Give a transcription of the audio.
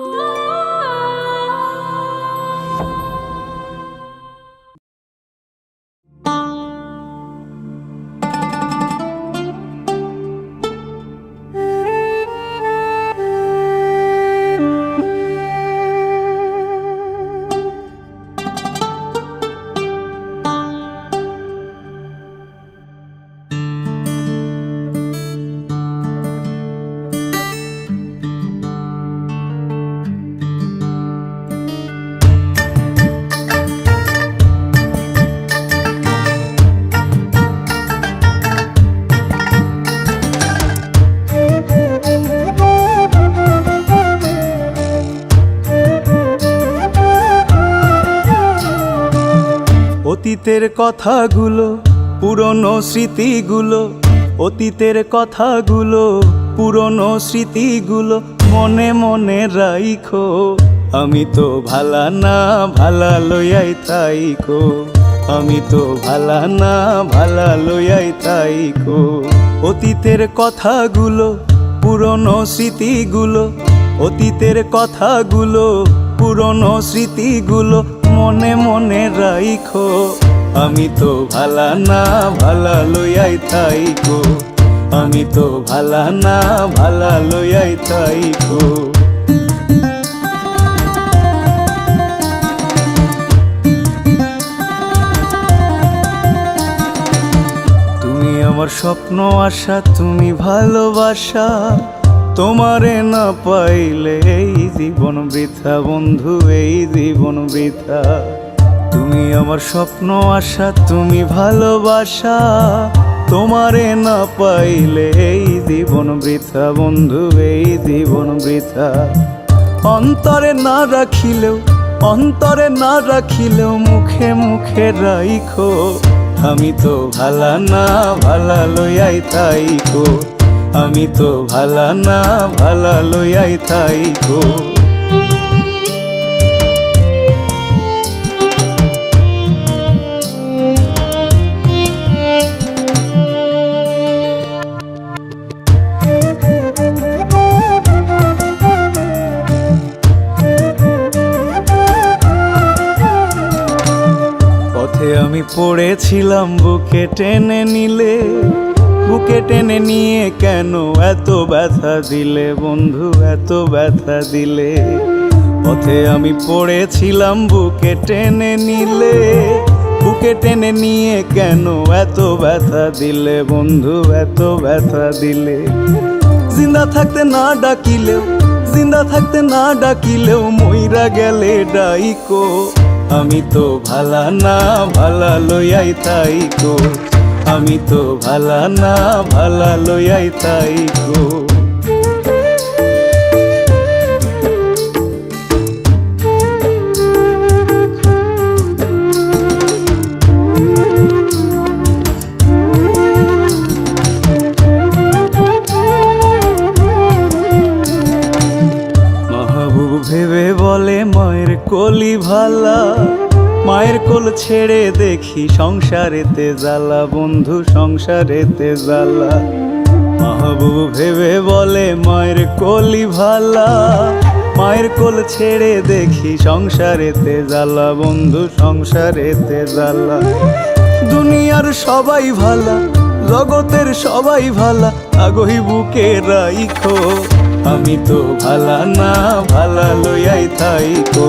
Oh. অতীতের কথাগুলো, পুরনো স্মৃতিগুলো, অতীতের কথাগুলো, পুরনো স্মৃতিগুলো মনে মনে রাইখো। আমি তো ভালা না, ভালা লইয়াই তাইকো। আমি তো ভালা না, ভালা লইয়াই তাইকো। অতীতের কথাগুলো, পুরনো স্মৃতিগুলো, অতীতের কথাগুলো, পুরনো স্মৃতিগুলো মনে মনে রাইখো। আমি তো ভালা না, ভালা লইয়াই থাইকো। আমি তো ভালা না, ভালা লইয়াই থাইকো। তুমি আমার স্বপ্ন আশা, তুমি ভালোবাসা। তোমারে না পাইলে এই জীবন বৃথা বন্ধু, এই জীবন বৃথা। তুমি আমার স্বপ্ন, আশা, তুমি ভালোবাসা। তোমারে না পাইলে এই জীবন বৃথা বন্ধু, এই জীবন বৃথা। অন্তরে না রাখিলেও, অন্তরে না রাখিলেও মুখে মুখে রাইখো। আমি তো ভালা না, ভালা লইয়াই তাইকো। আমি তো ভালা না ভালা লইয়াই তাইকো পথে আমি পড়েছিলাম বুকে টেনে নিলে। বুকে টেনে নিয়ে কেন? এত ব্যথা দিলে বন্ধু, এত ব্যথা দিলে। পথে আমি পড়েছিলাম, বুকে টেনে নিলে। বুকে টেনে নিয়ে কেন? এত ব্যথা দিলে বন্ধু, এত ব্যথা দিলে। জিন্দা থাকতে না ডাকিলেও, জিন্দা থাকতে না ডাকিলেও মইরা গেলে ডাইকো। আমি তো ভালা না, ভালা লইয়াই তাইকো আমি তো ভালা না ভালা লইয়াই তাইকো মাহবুব ভেবে বলে মায়ের কলি ভালা। মায়ের কোল ছেড়ে দেখি সংসারেতে জ্বালা, বন্ধু সংসারেতে জ্বালা। মাহবুব ভেবে বলে, মায়ের কলি ভালা। মায়ের কোল ছেড়ে দেখি সংসারেতে জ্বালা, বন্ধু সংসারেতে জ্বালা। দুনিয়ার সবাই ভালা, জগতের সবাই ভালা আগহি বুকে রাইখো। আমি তো ভালা না, ভালা লইয়াই থাইকো।